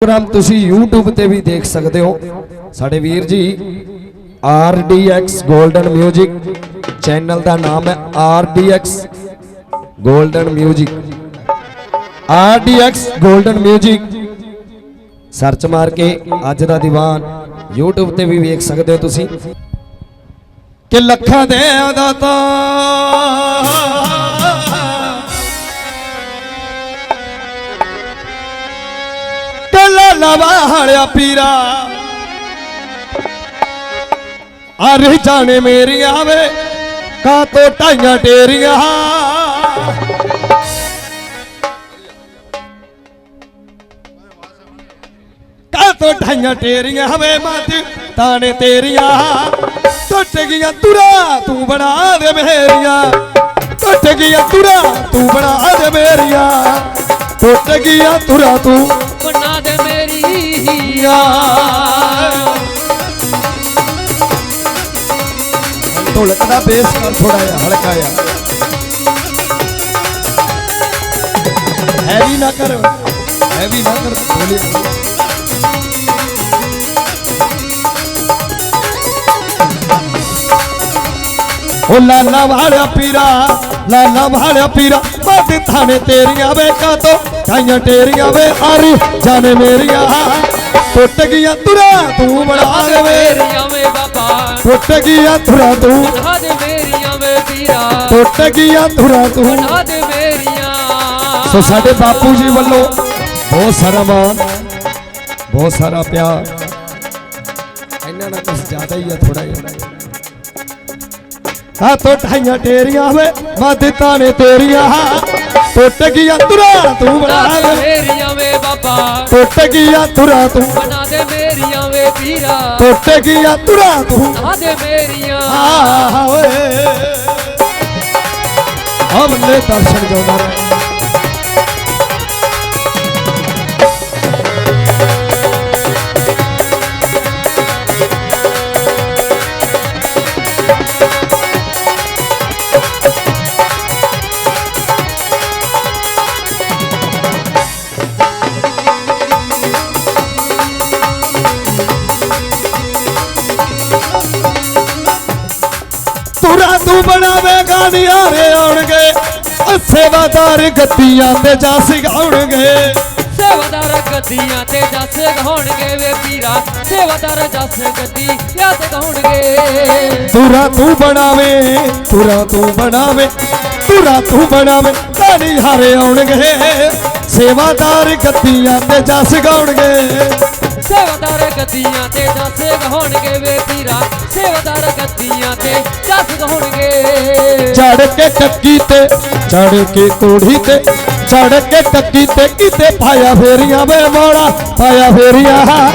Programme ਤੁਸੀਂ YouTube ਤੇ ਵੀ ਦੇਖ ਸਕਦੇ ਹੋ। ਸਾਡੇ ਵੀਰ ਜੀ RDX 골ਡਨ 뮤직 ਚੈਨਲ ਦਾ ਨਾਮ ਹੈ RDX golden 뮤직 RDX golden 뮤직 search ਮਾਰ ਕੇ ਅੱਜ ਦਾ ਦੀਵਾਨ YouTube ਤੇ ਵੀ ਵੇਖ ਸਕਦੇ ਹੋ ਤੁਸੀਂ। ਕਿ ਲੱਖਾਂ ਦੇ ਦਾਤਾ ਕੱਲਾ ਲਵਾਹੜਿਆ ਪੀਰਾ। ਅਰੇ ਜਾਣੇ ਮੇਰੀਆਂ ਵੇ ਕਾ ਤੋ ਢਾਈਆਂ ਟੇਰੀਆਂ। ਕਾ ਤੋ ਢਾਈਆਂ ਟੇਰੀਆਂ ਵੇ ਮਤ, ਤਾਣੇ ਤੇਰੀਆਂ। ਟੁੱਟ ਗਈਆਂ ਤੁਰਾ ਤੂੰ ਬਣਾ ਦੇ ਮੇਰੀਆਂ। ਟੁੱਟ ਗਈਆਂ ਤੁਰਾ ਤੂੰ ਬਣਾ ਦੇ ਮੇਰੀਆਂ। ਟੁੱਟ ਗਈਆਂ ਤੁਰਾ ਤੂੰ ਬਣਾ ਦੇ ਮੇਰੀ ਢੋਲਕ ਦਾ ਬੇਸ ਕਰ ਥੋੜਾ ਜਿਹਾ, ਹਲਕਾ ਜਿਹਾ। ਹੈਵੀ ਨਾ ਕਰ ਹੈਵੀ ਨਾ ਕਰ, ਬੋਲੀ ਉਹ ਲਾਲਾ ਵਾਲਿਆ ਪੀਰਾ ਲਾਲਾ ਵਾਲਿਆ ਪੀਰਾ ਮੱਦ ਥਾਣੇ ਤੇਰੀਆਂ ਵੇਖਾਂ ਤੋਂ ਕਾਈਆਂ ਟੇਰੀਆਂ ਵੇ ਆਰੀ ਜਾਣੇ ਮੇਰੀਆਂ। ਟੁੱਟ ਗਈਆਂ ਤੁਰਾ ਤੂੰ ਬਣਾ ਦੇਵੇ ਮੇਰੀਆਂ ਵੇ ਬਾਬਾ। ਟੁੱਟ ਗਈਆਂ ਤੁਰਾ ਤੂੰ। ਬਣਾ ਦੇ ਮੇਰੀਆਂ ਵੇ ਵੀਰਾ ਟੁੱਟ ਗਈਆਂ ਤੁਰਾ ਤੂੰ। ਬਣਾ ਦੇ ਮੇਰੀਆਂ। ਸੋ ਸਾਡੇ ਬਾਪੂ ਜੀ ਵੱਲੋਂ ਬਹੁਤ ਸਾਰਾ ਮਾਣ ਬਹੁਤ ਸਾਰਾ ਪਿਆਰ। ਇਹਨਾਂ ਨਾਲ ਕੁਝ ਜ਼ਿਆਦਾ ਹੀ ਆ ਥੋੜਾ ਜਿਹਾ। ਤੋ ਢਾਈਆਂ ਟੇਰੀਆਂ ਵੇ ਮਦਤਾਂ ਨੇ ਤੇਰੀਆਂ। ਟੁੱਟ ਗਈਆਂ ਤੁਰਾ ਤੂੰ ਬਣਾ ਦੇ ਮੇਰੀਆਂ ਵੇ ਬਾਬਾ। ਟੁੱਟ ਗਈਆਂ ਤੁਰਾ ਤੂੰ ਬਣਾ ਦੇ ਮੇਰੀਆਂ ਵੇ ਵੀਰਾ ਟੁੱਟ ਗਈਆਂ ਤੁਰਾ ਤੂੰ। ਬਣਾ ਦੇ ਮੇਰੀਆਂ। ਆ ਓਏ। ਬੰਦੇ ਦਰਸ਼ਨ ਜਾਉਂਦਾ ਨਿਆਰੇ ਆਉਣਗੇ। ਸੇਵਾਦਾਰ ਗੱਤੀਆਂ ਤੇ ਜਾ ਸਿਗਾਉਣਗੇ ਸੇਵਾਦਾਰ ਗੱਦੀਆਂ ਤੇ ਜੱਸ ਗਾਉਣਗੇ ਵੇ ਵੀਰਾ। ਸੇਵਾਦਾਰ ਜੱਸ ਗੱਦੀ ਯਾਦ ਗਾਉਣਗੇ ਤੁਰਾ ਤੂੰ ਬਣਾਵੇ ਤੁਰਾ ਤੂੰ ਬਣਾਵੇ ਤੁਰਾ ਤੂੰ ਬਣਾਵੇ ਤਾਣੀ ਹਾਰੇ ਆਉਣਗੇ। ਸੇਵਾਦਾਰ ਗੱਤੀਆਂ ਤੇ ਜਾ ਸਿਗਾਉਣਗੇ ਸੇਵਾਦਾਰ ਗੱਦੀਆਂ ਤੇ ਜੱਸ ਗਾਉਣਗੇ ਵੇ ਵੀਰਾ ਸੇਵਾਦਾਰ ਗੱਦੀਆਂ ਤੇ ਜੱਸ ਗਾਉਣਗੇ ਚੜ ਕੇ ਟੱਕੀ ਤੇ ਚੜ ਕੇ ਕੋੜੀ ਤੇ ਚੜ ਕੇ ਟੱਕੀ ਤੇ ਕਿਤੇ ਪਾਇਆ ਫੇਰੀਆਂ ਵੇ ਮੋੜਾ ਪਾਇਆ ਫੇਰੀਆਂ।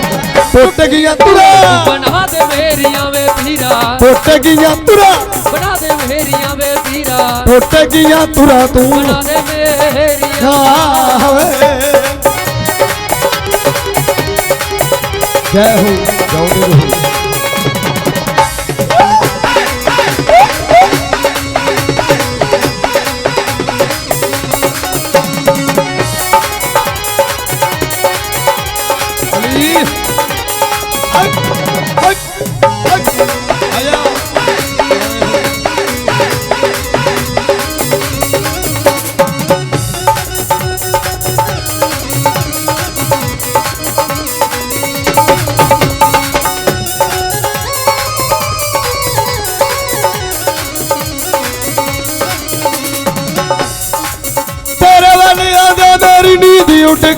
ਟੁੱਟ ਗਈਆਂ ਤੁਰਾ। ਬਣਾ ਦੇ ਮੇਰੀਆਂ ਵੇ ਵੀਰਾ ਟੁੱਟ ਗਈਆਂ ਤੁਰਾ। ਬਣਾ ਦੇ ਮੇਰੀਆਂ ਵੇ ਵੀਰਾ ਟੁੱਟ ਗਈਆਂ ਤੁਰਾ ਤੂੰ। ਬਣਾ ਦੇ ਮੇਰੀਆਂ ਆਵੇ। ਜੈ ਹੋ ਜਾਉਂਦੇ ਰਹੋ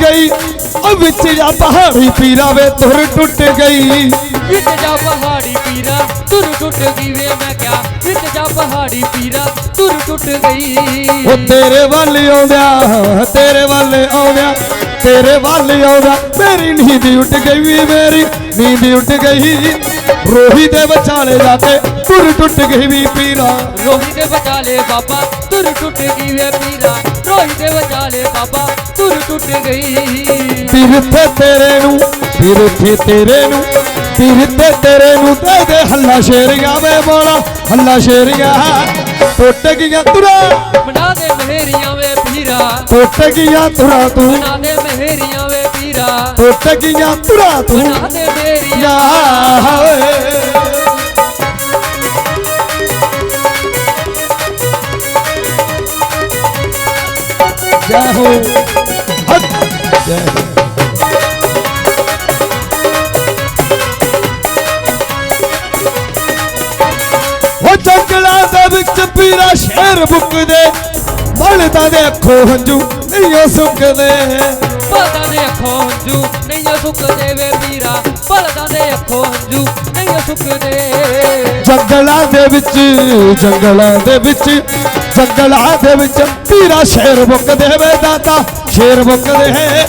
ਗਈ। ਉਹ ਵਿੱਚ ਜਾ ਪਹਾੜੀ ਪੀਰਾ ਵੇ ਤੁਰ ਟੁੱਟ ਗਈ। ਵਿੱਚ ਜਾ ਪਹਾੜੀ ਪੀਰਾ ਤੁਰ ਟੁੱਟ ਗਈ ਵੇ ਮੈਂ ਕਿਹਾ ਵਿੱਚ ਜਾ ਪਹਾੜੀ ਪੀਰਾ ਤੁਰ ਟੁੱਟ ਗਈ। ਉਹ ਤੇਰੇ ਵੱਲ ਆਉਂਦਿਆ ਤੇਰੇ ਵੱਲ ਆਉਂਦਿਆ ਤੇਰੇ ਵੱਲ ਆਉਂਦਾ ਮੇਰੀ ਨੀਂਦ ਉੱਡ ਗਈ ਵੀ ਮੇਰੀ ਨੀਂਦ ਉੱਡ ਗਈ। ਰੋਹੀ ਦੇ ਵਿਚਾਲੇ ਜਾ ਕੇ ਤੁਰ ਟੁੱਟ ਗਈ ਵੀ ਪੀਰਾ। ਰੋਹੀ ਦੇ ਵਿਚਾਲੇ ਬਾਬਾ ਤੁਰ ਟੁੱਟ ਗਈ ਵੇ ਪੀਰਾ ਰੋਹੀ ਦੇ ਵਿਚਾਲੇ ਬਾਬਾ ਤੁਰ ਟੁੱਟ ਗਈ। ਤਿਰਥੇ ਤੇਰੇ ਨੂੰ ਤਿਰਥੇ ਤੇਰੇ ਨੂੰ ਤਿਰਥੇ ਤੇਰੇ ਨੂੰ ਦੇ ਦੇ ਹੱਲਾ ਸ਼ੇਰੀਆਂ ਵੇ ਬੋਲਾ ਹੱਲਾ ਸ਼ੇਰੀਆਂ ਟੁੱਟ ਗਈਆਂ ਤੁਰਾ। ਬਣਾ ਦੇ ਮਹਿਰੀਆਂ ਵੇ ਪੀਰਾ। ਟੁੱਟ ਗਈਆਂ ਤੁਰਾ ਤੂੰ। ਬਣਾ ਦੇ ਮਹਿਰੀਆਂ ਵੇ ਪੀਰਾ। ਪੀਰਾ ਟੁੱਟ ਗਈਆਂ ਤੁਰਾ ਤੂੰ। ਬਣਾ ਦੇ ਮੇਰੀਆਂ ਜੈ ਹੋ ਉਹ ਜੰਗਲਾਂ ਦੇ ਵਿੱਚ ਪੀਰਾ ਸ਼ੇਰ ਬੁੱਕਦੇ ਬਲਦਾਂ ਦੇ ਅੱਖੋਂ ਹੰਝੂ ਨਹੀਂ ਸੁੱਕਦੇ। ਬਲਦਾਂ ਦੇ ਅੱਖੋਂ ਹੰਝੂ ਨਹੀਂ ਸੁੱਕਦੇ ਵੇ ਪੀਰਾ ਬਲਦਾਂ ਦੇ ਅੱਖੋਂ ਹੰਝੂ ਨਹੀਂ ਸੁੱਕਦੇ। ਦੇ ਵਿੱਚ, ਜੰਗਲਾਂ ਦੇ ਵਿੱਚ, ਜੰਗਲਾਂ ਦੇ ਵਿੱਚ ਪੀਰਾ ਸ਼ੇਰ ਮੁੱਕਦੇ ਵੇ ਦਾਤਾ, ਸ਼ੇਰ ਮੁੱਕਦੇ ਹੈ।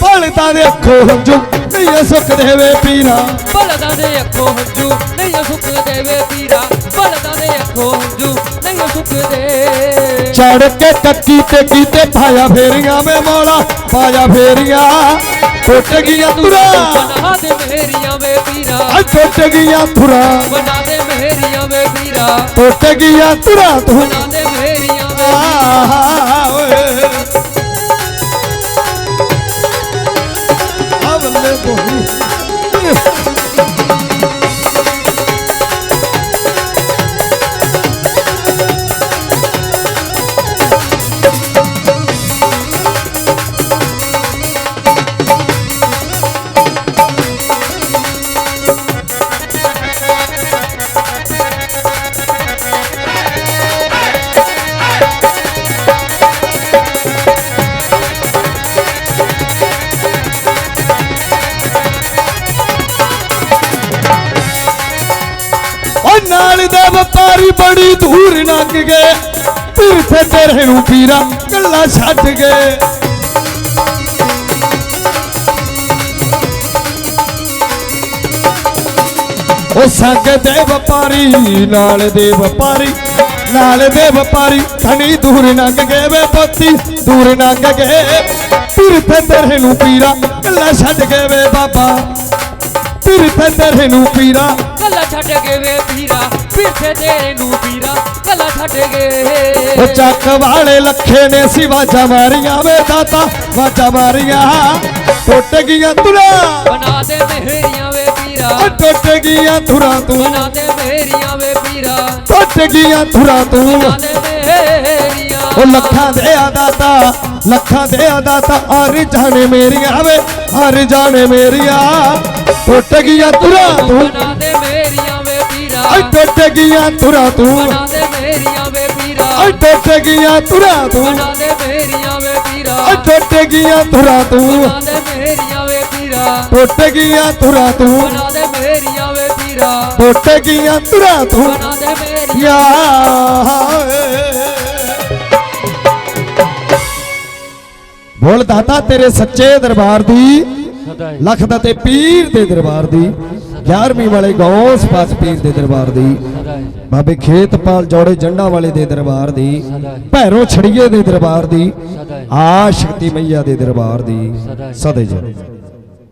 ਬਲਦਾਂ ਦੇ ਅੱਖੋਂ ਹੰਝੂ ਨਹੀਂ ਇਹ ਸੁੱਕਦੇ ਵੇ ਪੀਰਾ। ਬਲਦਾਂ ਦੇ ਅੱਖੋਂ ਹੰਝੂ ਨਹੀਂ ਸੁੱਕਦੇ ਵੇ ਪੀਰਾ। ਬਲਦਾਂ ਦੇ ਅੱਖੋਂ ਹੰਝੂ ਨਹੀਂ ਸੁੱਕਦੇ ਚੜ ਕੇ ਕੱਕੀ ਤੇ ਕੀਤੇ ਪਾਇਆ ਫੇਰੀਆਂ ਵੇ ਮੌਲਾ ਪਾਇਆ ਫੇਰੀਆਂ। ਟੁੱਟ ਗਈਆਂ ਤੁਰਾ ਬਣਾ ਦੇ ਮੇਰੀਆਂ ਵੇ ਪੀਰਾ। ਟੁੱਟ ਗਈਆਂ ਤੁਰਾ ਬਣਾ ਦੇ ਮੇਰੀਆਂ ਵੇ ਪੀਰਾ। ਟੁੱਟ ਗਈਆਂ ਤੁਰਾ ਤੂੰ ਬਣਾ ਦੇ ਮੇਰੀਆਂ ਵੇ ਦੂਰ ਗਏ। ਫਿਰ ਤੇਰੇ ਨੂੰ ਪੀਰਾ ਕੱਲਾ ਛੱਡ ਗਏ। ਉਹ ਸੰਗ ਦੇ ਵਪਾਰੀ, ਨਾਲ ਦੇ ਵਪਾਰੀ, ਨਾਲ ਦੇ ਵਪਾਰੀ ਥਣੀ ਦੂਰ ਨੰਗ ਗਏ ਵੇ ਪੋਤੀ, ਦੂਰ ਨੰਗ ਗਏ। ਫਿਰ ਤੇ ਤੇਰੇ ਨੂੰ ਪੀਰਾ ਕੱਲਾ ਛੱਡ ਗਏ ਵੇ ਬਾਬਾ। ਫਿਰ ਤੇ ਤੇਰੇ ਨੂੰ ਪੀਰਾ ਕੱਲਾ ਛੱਡ ਗਏ ਵੇ ਪੀਰਾ। ਪਿੱਛੇ ਤੇਰੇ ਨੂੰ ਪੀਰਾ ਕੱਲਾ ਛੱਡ ਗਏ। ਉਹ ਚੱਕ ਵਾਲੇ ਲੱਖੇ ਨੇ ਸੀ ਵਾਜਾ ਮਾਰੀਆਂ ਵੇ ਦਾਤਾ ਵਾਜਾ ਮਾਰੀਆਂ। ਟੁੱਟ ਗਈਆਂ ਤੁਰਾ ਬਣਾ ਦੇ ਮੇਰੀਆਂ ਵੇ ਉਹ ਟੁੱਟ ਗਈਆਂ ਤੁਰਾ ਤੂੰ। ਬਣਾ ਦੇ ਮੇਰੀਆਂ ਵੇ ਪੀਰਾ। ਟੁੱਟ ਗਈਆਂ ਤੁਰਾ ਤੂੰ। ਬਣਾ ਦੇ ਮੇਰੀਆਂ ਉਹ ਲੱਖਾਂ ਦੇ ਆ ਦਾਤਾ ਲੱਖਾਂ ਦੇ ਆ ਦਾਤਾ ਹਰ ਜਾਣੇ ਮੇਰੀਆਂ ਵੇ ਹਰ ਜਾਣੇ ਮੇਰੀਆਂ। ਟੁੱਟ ਗਈਆਂ ਤੁਰਾ ਤੂੰ। ਬਣਾ ਦੇ ਪੀਰਾ ਟੁੱਟ ਗਈਆਂ ਤੁਰਾ ਤੂੰ। ਬਣਾ ਦੇ ਮੇਰੀਆਂ ਵੇ ਪੀਰਾ। ਟੁੱਟ ਗਈਆਂ ਤੁਰਾ ਤੂੰ। ਬਣਾ ਦੇ ਮੇਰੀਆਂ ਵੇ ਪੀਰਾ। ਟੁੱਟ ਗਈਆਂ ਤੁਰਾ ਤੂੰ। ਬਣਾ ਦੇ ਮੇਰੀਆਂ ਵੇ ਪੀਰਾ। ਟੁੱਟ ਗਈਆਂ ਤੁਰਾ ਤੂੰ। ਬਣਾ ਦੇ ਮੇਰੀਆਂ ਵੇ ਪੀਰਾ। ਟੁੱਟ ਗਈਆਂ ਤੁਰਾ ਤੂੰ। ਬਣਾ ਦੇ ਮੇਰੀਆਂ ਯਾ ਬੋਲ ਦਾਤਾ ਤੇਰੇ ਸੱਚੇ ਦਰਬਾਰ ਦੀ ਸਦਾ ਲਖ ਦਾ ਤੇ ਪੀਰ ਦੇ ਦਰਬਾਰ ਦੀ। 11ਵੀਂ ਵਾਲੇ ਗੌਸ ਪਾਸ ਪੀਰ ਦੇ ਦਰਬਾਰ ਦੀ ਸਦਾ ਬਾਬੇ ਖੇਤਪਾਲ ਜੋੜੇ ਜੰਡਾ ਵਾਲੇ ਦੇ ਦਰਬਾਰ ਦੀ, ਭੈਰੋ ਛੜੀਏ ਦੇ ਦਰਬਾਰ ਦੀ ਆ ਸ਼ਕਤੀ ਮਈਆ ਦੇ ਦਰਬਾਰ ਦੀ, ਸਦਾ ਸਦੇ